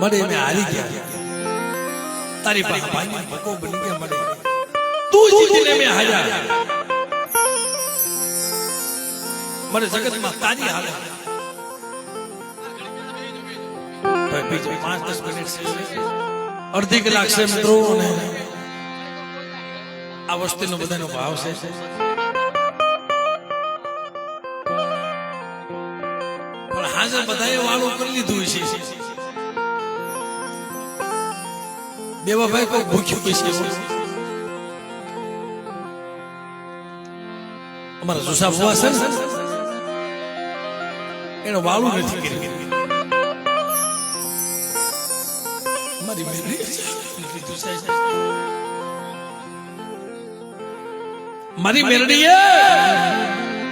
મળે મેં હારી ગયા. તારી પાસે ભાઈ ભકો બની ગયા મળે તું જીતીને મેં હાર્યા. મને જગતમાં તારી હાલે બીજું પાંચ દસ મિનિટ અડધી કલાક છે મિત્રો આ વસ્તુનો બધાનો ભાવ છે. પણ બધાએ વાળું કરી લીધું છે. દેવા ભાઈ કોઈ ભૂખ્યું છે અમારા જુસા બુવા છે એને વાળું નથી કરી મારી છે. મારી મેરડીએ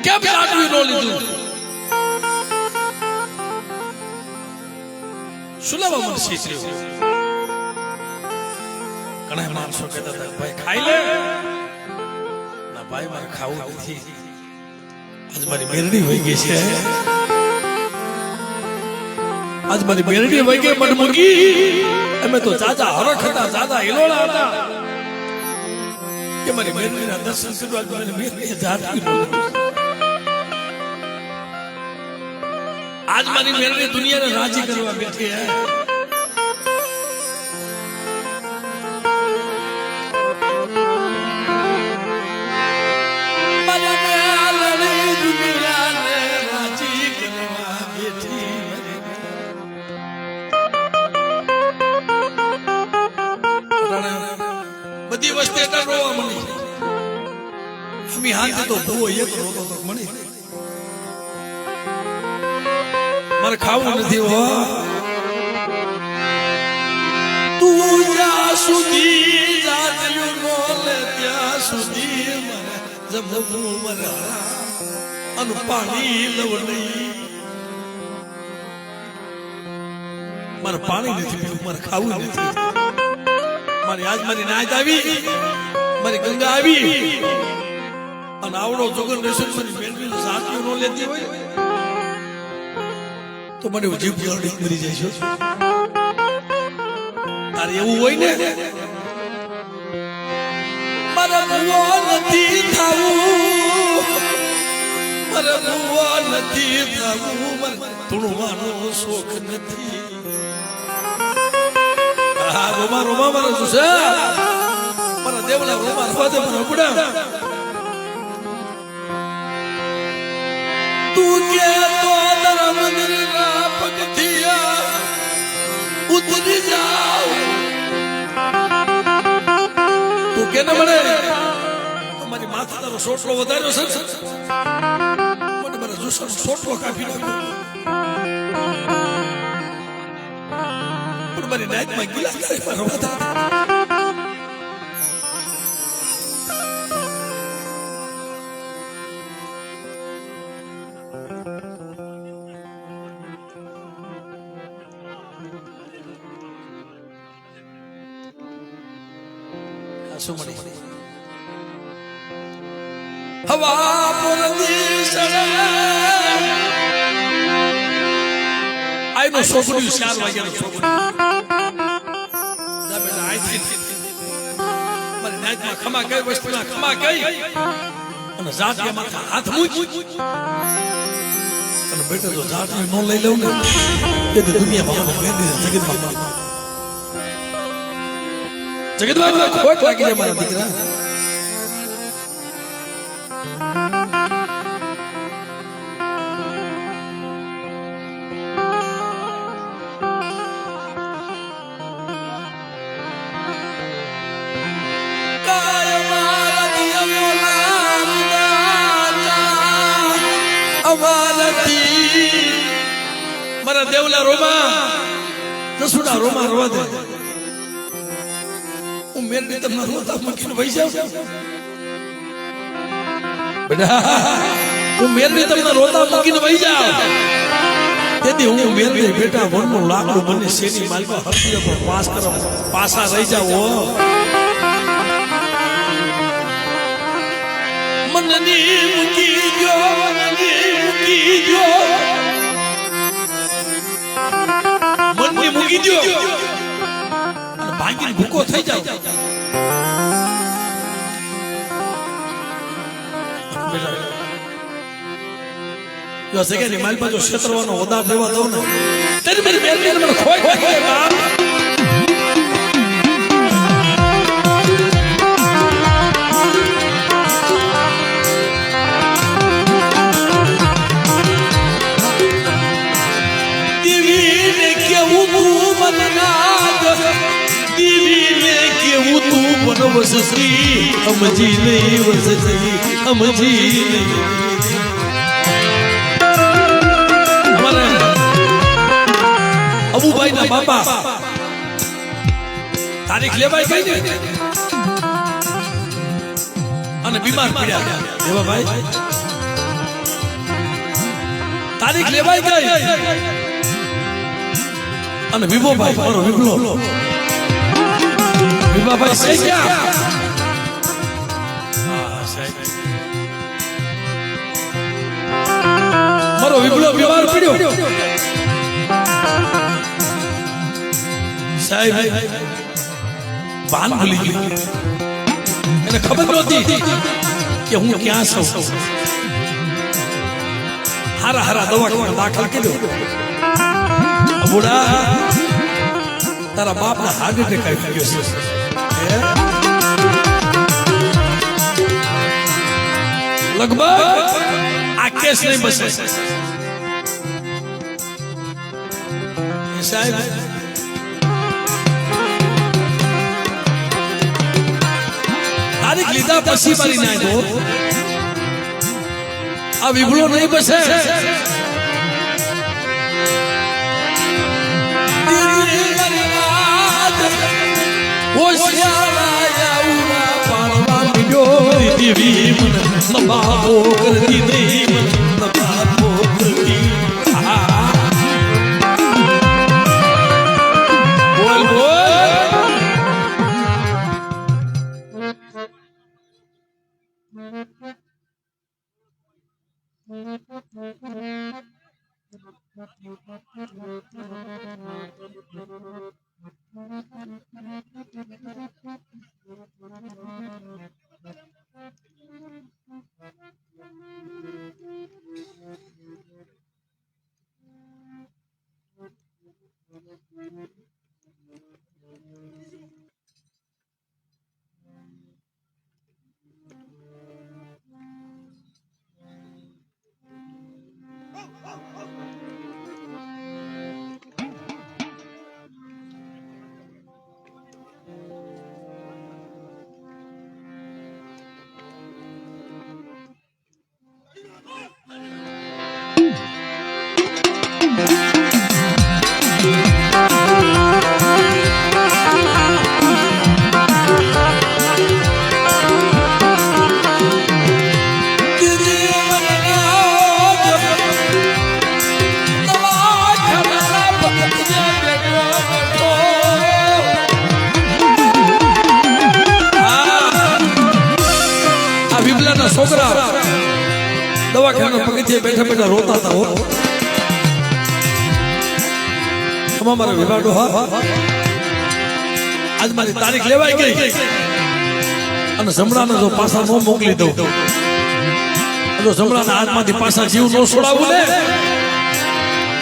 કેમ લાડવું લીધું? શું લેવા મને શીખ્યું ઘણા માણસો કહેતા હતા, ભાઈ, ખાઈ લે. ભાઈ, મારે ખાવું નથી. આજ મારી મેરડી હોઈ ગઈ છે. આજ મારી મેરડી હોઈ ગઈ મને મૂકી અમે તો ચાચા હરખ હતા ચાચા હિલોળા હતા. કે મારી મેરડીના દર્શન કરવા આજ મારી મેરડીએ જાતી આજ મારી મેળવી દુનિયાને રાજી કરવા બેઠી હે. બધી વસ્તુ એટલે રોવા મળી. અમી હાથે તો ભૂવો એક રોતો તો મળી. મારે ખાવું નથી હો. તું જ્યાં સુધી જાત્યું લે ત્યાં સુધી મને જમવું મને અને પાણી લવડી. મારે પાણી નથી પીવું, મારે ખાવું નથી. મારી આજ મારી નાયત આવી, મારી ગંગા આવી. અને આવડો જોગન રેશન મારી મેળવી સાચું નો લેતી હોય. તો મને જીભ જરડી મરી જાય છે. તારે એવું હોય ને? નથી હા રોમા રોમા મારા શું છે? તું કે ઉતરી જાવ તું કે ને મને તમારી માથે તારો સોટલો વધાર્યો છે? મને મારા જુસર સોટલો કાપી નાખ્યો. પણ મારી નાઈટમાં ગિલા કરે મારો વધારે. આઈનો છોકરી ચાર વાગ્યાનો છોકરી જા બેટા આઈથી મારી નાચમાં ખમા કઈ વસ્તુના ખમા કઈ અને જાતિયા માથા હાથ મૂક અને બેટા જો જાતિયું ન લઈ લઉં ને તે દુનિયામાં મને વેંદી જગતમાં જગતમાં ખોટ લાગી જાય મારા દીકરા અમારતી મારા દેવલા રોમા, જસુડા રોમા રોવા હું મેરડી તમને રોતા મૂકીને વહી જાઉં. બેટા હું મેરડી તમને રોતા મૂકીને વહી જાઉં. તેથી હું મેરડી બેટા વનનું લાકડું મને શેરી માલમાં હરતી પર પાસ કરો પાસા રહી હો. મનની મૂકી ગયો મનની મૂકી દ્યો મૂકી દ્યો અને ભાંગીને ભૂકો થઈ જાવ જો સગેની મારી બાજુ ક્ષેત્રવાનો હોદાર દેવા દઉં ને તેરી મારી મહેરબાની મને ખોઈ ખોઈ બાપ વસતી સમજી નહીં વસતી સમજી નહીં અબુભાઈ ના બાપા તારીખ લેવાય ગઈ અને બીમાર પડ્યા એવા ભાઈ? તારીખ લેવાય ગઈ। અને વિભોભાઈ, મારો વિભલો. વિભાભાઈ ગયા? મારો વિપલો બીમાર પડ્યો સાહેબ ભાન ભૂલી ગયો એને ખબર નહોતી કે હું ક્યાં છું હારા હારા દવાખાના દાખલ કર્યો બુડા તારા બાપ ના હાર્ટ એટેક આવી ગયો છે લગભગ કેસ નહીં બસે. સાહેબ તારીખ લીધા પછી મારી નાખો આ વિભળો નહીં બસે. બોલ આ તમા મારા વિભાગો આજ મારી તારીખ લેવાઈ ગઈ. અને જમણાને જો પાછા ન મોકલી દઉં, જો જમણાના હાથમાંથી પાછા જીવ ન છોડાવું ને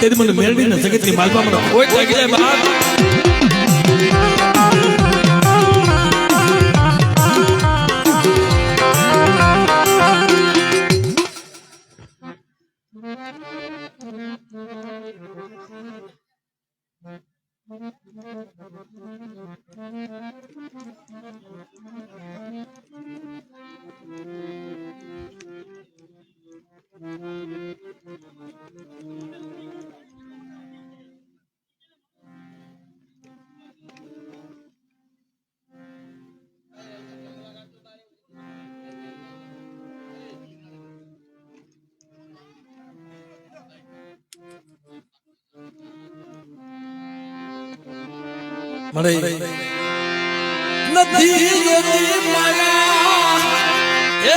તેથી મને મેળવીને જગતની માલમાં મને કોઈ લાગી મળે. નથી માયા. એ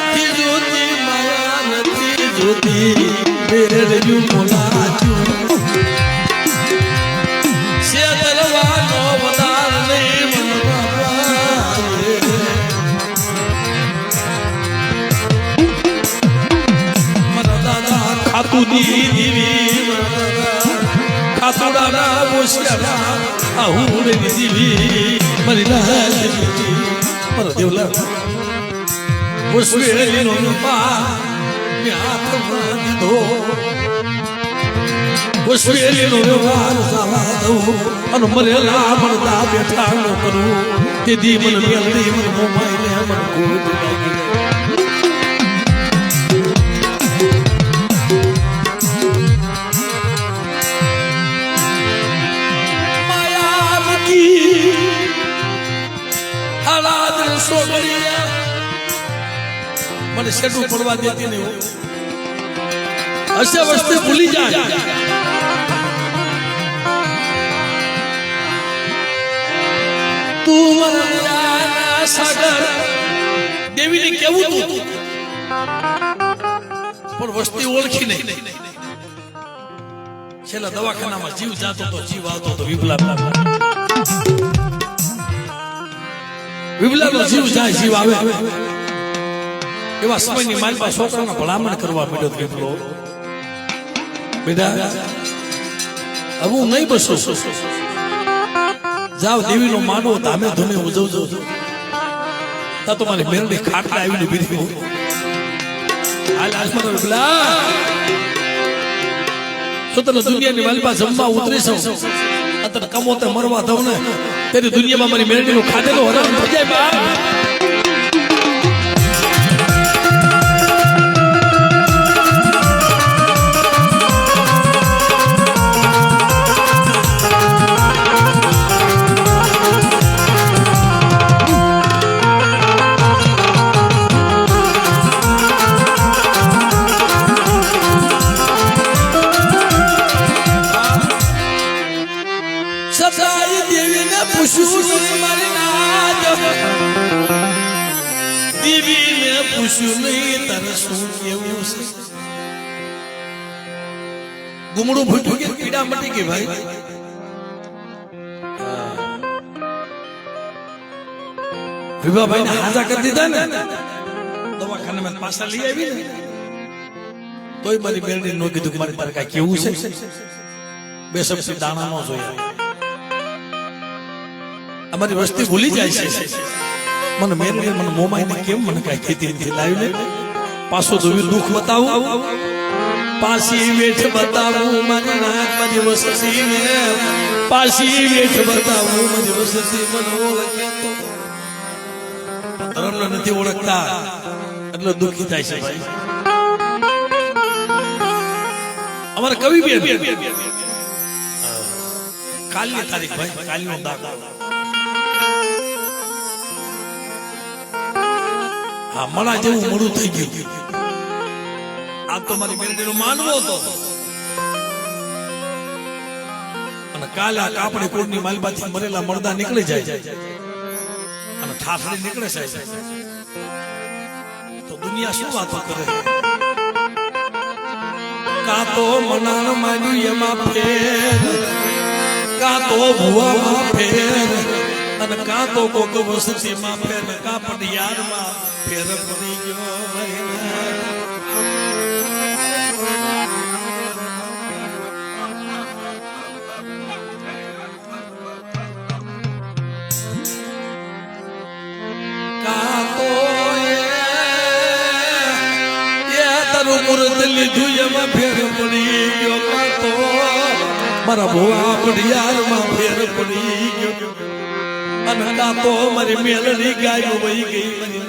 નથી જોતી માયા, નથી જોતી. મેરે રજુ મોલાજુ શેતરવાનો વધાર નહીં મનવા દાદા ખાતું દીવી ખાતું દાદા મુશ્કેલા મારા દેવલા પુષ્પેલીનો રૂપા મેં હાથમાં દીધો પુષ્પેલીનો વ્યવહાર સાવા દઉં અને મરેલા મરતા બેઠા ન કરું તેથી મને મેલડી મને મોમાઈ ને મને ગોદ લાગી રે. માયાવતી મને શેડું પડવા દેતી નહીં હશે વસ્તુ ભૂલી જાય. તું સાગર, દેવીને કેવું તું? પણ વસ્તી ઓળખી નહીં. છેલ્લા દવાખાનામાં જીવ જાતો તો જીવ આવતો તો વિપલા વિપલાનો જીવ જાય, જીવ આવે. એવા સમયની મારી પાસે છોકરાના ભલામણ કરવા મળ્યો તો બેટા હવે હું નહીં બસો. જાવ દેવીનો માનો ધામે ધૂમે ઉજવજો. તા તો મારી મેરડી ખાટલા આવીને બીજી હાલ આજમાં તો તને દુનિયાની મારી પાસે ઉતરી ઉતરીશું અત્યારે કમોતે મરવા દઉં ને? તેની દુનિયામાં મારી મેરડીનું ખાધેલું હરામ થઈ જાય પૂછ્યું નહીં તારે શું ને? ને. કીધું મારી તારે કાંઈ કેવું છે? બે શબ્દ દાણા નો જોયા. અમારી વસ્તી ભૂલી જાય છે. મને મેં મને મોમાઈને કેમ મને કાંઈ ખેતી નથી લાવી લે? પાછો જોયું દુઃખ બતાવું. પાછી વેઠ બતાવું મારી નાક મારી વસતી ને. પાછી વેઠ બતાવું મારી વસતી મને ઓળખે તો. નથી ઓળખતા. એટલે દુઃખી થાય છે ભાઈ. અમારા કવિ બેન કાલની તારીખ ભાઈ, કાલનો દાખલો. હા મળા જેવું મોડું થઈ ગયું. આ તો મારી બેનડીનો માનવો હતો. અને કાલે આ કાપડી કોડની માલબાથી મરેલા મળદા નીકળી જાય. અને ઠાફડી નીકળે છે. તો દુનિયા શું વાતો કરે? કાં તો મનાણ માન્યું એમાં ફેર કાં તો ભુવામાં ફેર. અને કાં તો કોક વસતીમાં ફેર કાં પટિયારમાં ફેર પડી ગયો. લીધું એમાં ફેર પડી ગયો. મારા ભોળા પડિયારમાં ફેર પડી ગયો. અને તો મારી મેલડી ગાયો વહી ગઈ. મારી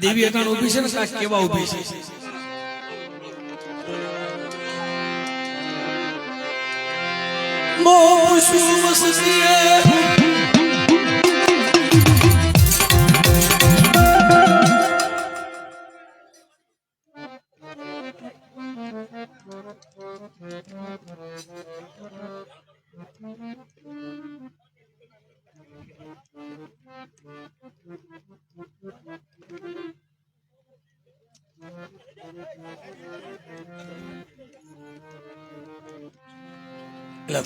દેવી અટાણ ઊભી છે ને કાંઈક કેવા ઊભી છે? મો પુષ્પ વસતીએ એટલે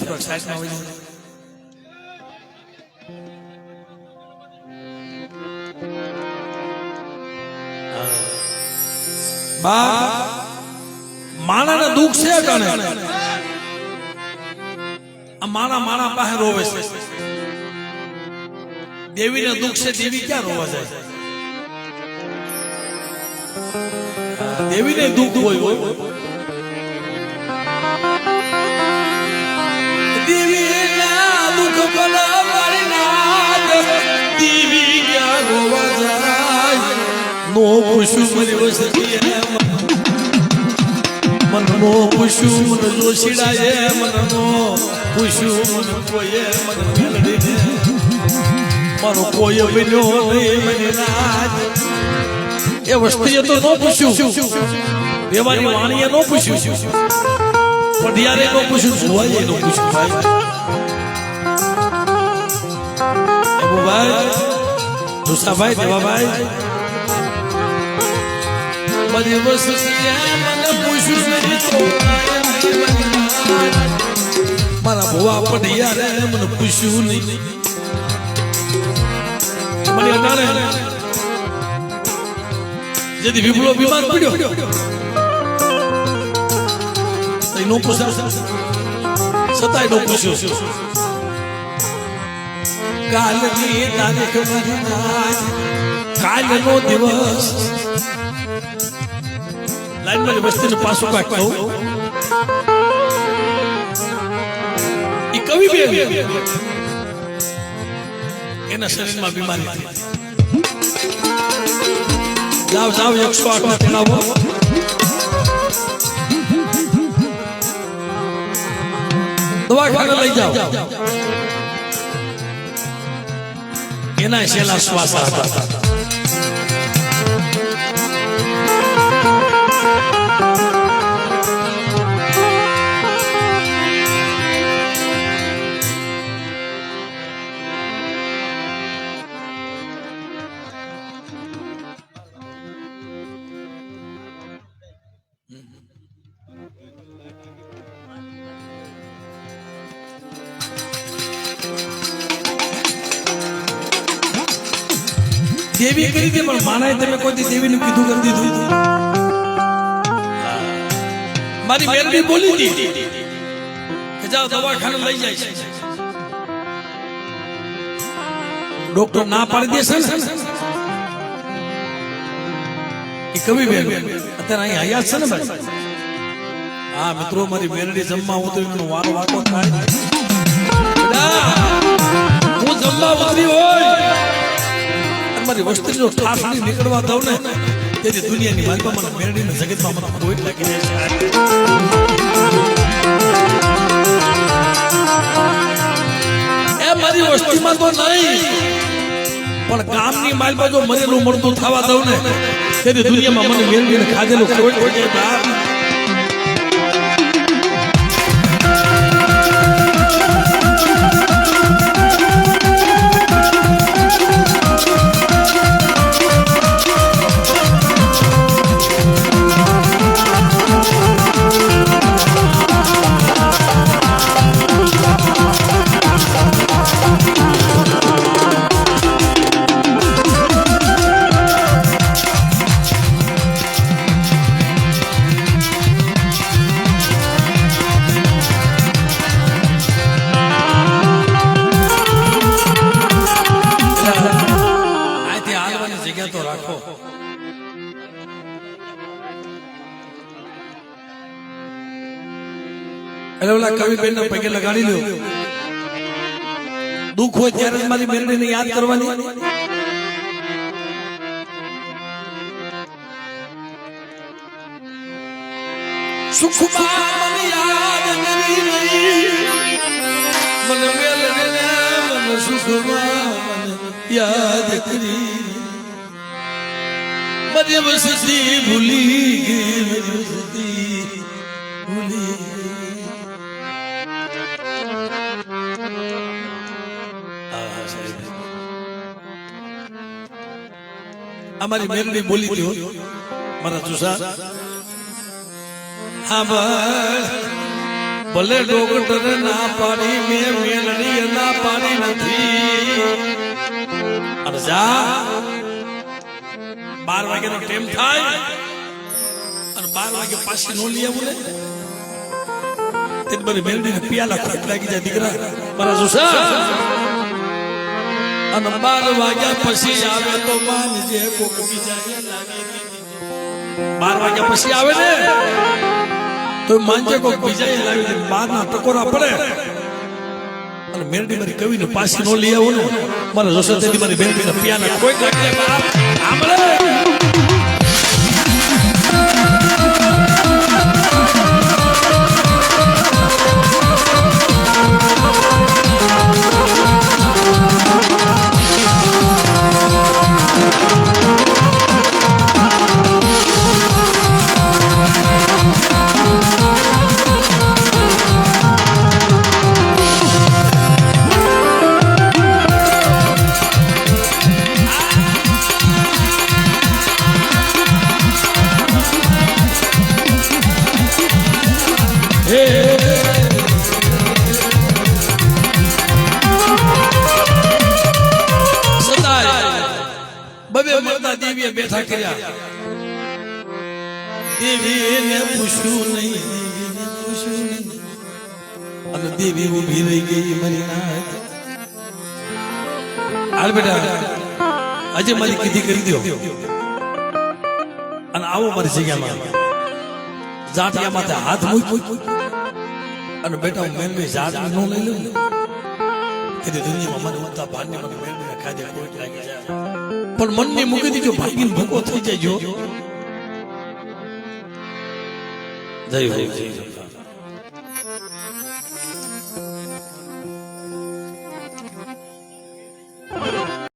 દુઃખ છે અટાણે આ માણા માણા પાસે રોવે છે. દેવીને દુઃખ છે દેવી ક્યાં રોવા જાય? દેવીને દુઃખ હોય. નો પૂછું મારી વસતી મન નો પૂછ્યું મન જોશીડાએ મન નો પૂછ્યું મન કોઈએ મન મેલડીને મારો કોઈ બન્યો નહીં મને રાજ એ વસ્તીએ તો ન પૂછ્યું દેવાની વાણીએ ન પૂછ્યું પઢિયારે નો પૂછ્યું જોવાઈએ નો પૂછ્યું ભાઈ એવો ભાઈ જોસાભાઈ દેવાભાઈ વસ્તુ મને પૂછ્યું મારા ભુવા પઢિયારે મને પૂછ્યું નહીં મને અટાણે જેથી વિપુલો બીમાર પડ્યો નો પૂછ્યા છતાંય નો પૂછ્યો કાલની તારીખ કાલનો દિવસ માં વસ્તીને પાછું કાંઈક કહું એ કવિ બે એના શરીરમાં બીમારી હતી જાવ જાવ એકસો આઠમાં તેડાવો દવાખાને લઈ જાઓ એના છેલ્લા શ્વાસ હતા દેવી કરી હતી પણ માણાએ તમે કોઈ દેવીનું કીધું કરી દીધું. મારી મેરડી બોલી હતી કે જાઓ દવાખાને લઈ જાય છે. ડોક્ટર ના પાડી દેશે ને? એ કવિ બેન અત્યારે અહીં હયાત છે ને ભાઈ? હા મિત્રો મારી મેરડી જમવા હું તો એમનો વારો વાકો થાય. હું જમવા ઉતરી હોય. મારી વસ્તીનો ઠાસ નહીં નીકળવા દઉં ને, તેથી દુનિયાની માલમાં મને મેળવીને જગતમાં મને કોઈ લાગી જાય મારી વસ્તીમાં તો નહીં, પણ ગામની માલિકા જો મરેલું મળતું થવા દઉં ને, તેથી દુનિયામાં મને મેળવીને ખાધેલું કોઈ કોઈ એટલે ઓલા કવિબેન પગે લગાડી લ્યો. દુઃખ હોય ત્યારે જ મારી મેરડીને યાદ કરવાની. સુખમાં યાદ કરી રહી મને મેલડીને મને સુખમાં યાદ કરી. મારી વસતી ભૂલી ગઈ મારી વસતી ભૂલી ગઈ. અમારી મેરડી બોલી દો મારા જુસા ભલે ડોક્ટર ના પાડી મેં મેલડી ના પાડી નથી. અરજા બાર વાગ્યાનો ટાઈમ થાય. અને બાર વાગે પાછી નો લઈ આવું ને તે મારી મેલડીને પિયાલા ખટ લાગી જાય દીકરા. મારા ચુસા અને બાર વાગ્યા પછી આવે તો માનજે કોક બીજાએ લાગી. બાર વાગ્યા પછી આવે ને? તો માનજે કોક બીજાએ લાવી દે બાર ના ટકોરા પડે. અને મેરડી મારી કવિને પાછી નો લઈ આવો ને. મારા તેની મારી મેરડીના પિયાના કોઈ કાઢે બબે મરદા દેવીએ બેઠા કર્યા. દેવીને પૂછ્યું નહીં અને દેવી ઊભી રહી ગઈ મારી નાથ હાલ બેટા આજે મારી કીધી કરી દો અને આવો મારી જગ્યામાં જાટિયા માથે હાથ મૂક અને બેટા, હું મેલવી જાત નો લઈ લઉં. ને દુનિયામાં મને ઉડતા ભાનને મને મેળવીને ખાધે કોઈ લાગી જાય. પણ મનને મૂકી દીધો ભાગીને ભૂકો થઈ જાય જય હો જય.